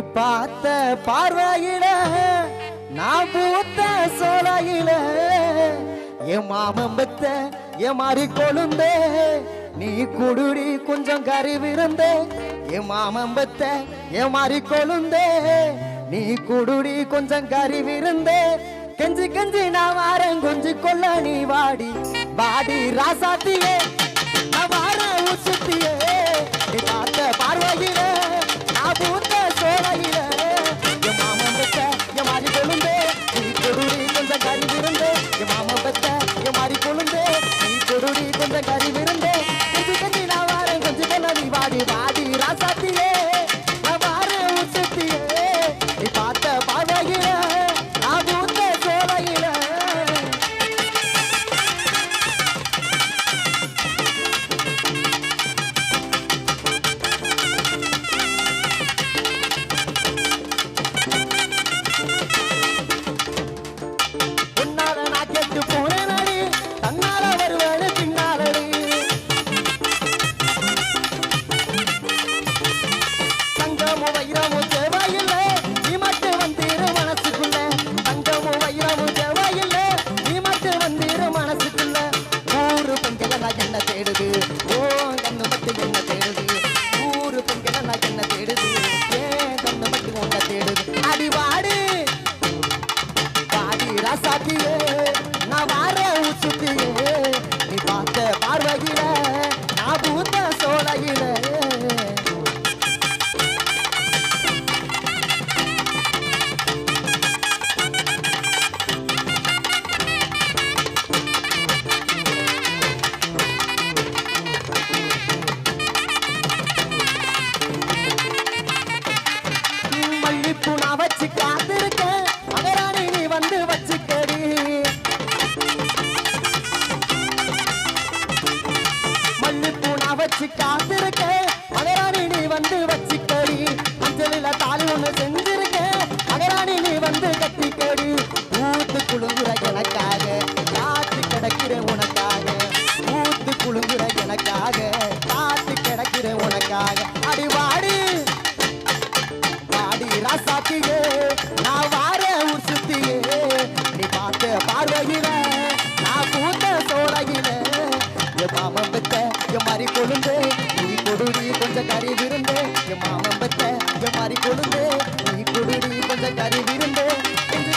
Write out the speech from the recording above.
பார்த்த பார்வையில நான் பூத்த சோலையில என் மாமன் பெத்த என் மாறி கொழுந்தே நீ குடுடி கொஞ்சம் கருவிருந்தே என் மாமன் பெத்த என் மாறி கொழுந்தே நீ குடுடி கொஞ்சம் கருவிருந்தே. கெஞ்சி கெஞ்சி நான் வாரேன் கொஞ்சி கொள்ள நீ வாடி. வாடி ராசாத்தியே நான் வாரேன் உசுத்தியே. நீ பார்த்த நான் வார உசுத்தியே நீ பார்த்த பார்வையில நான் பூத்த சோலையில. மல்லிப்பூ நான் வச்சு காத்து குழுங்குற எனக்காக காத்து கிடக்கிற உனக்காக. அடி வாடி வாடி ராசாத்தியே நான் வார ஊர் சுத்தியே. நீ பார்த்த பார்வையில நான் பூத்த சோழகில என் மாமன் பெத்த என் மாதிரி கொழுந்து நீ கொடுடி கொஞ்சம் கறி விருந்து என் மாமன் பெத்த என் மாதிரி கொழுந்து நீ கொடுடி கொஞ்சம் கறி விருந்து கொஞ்சம்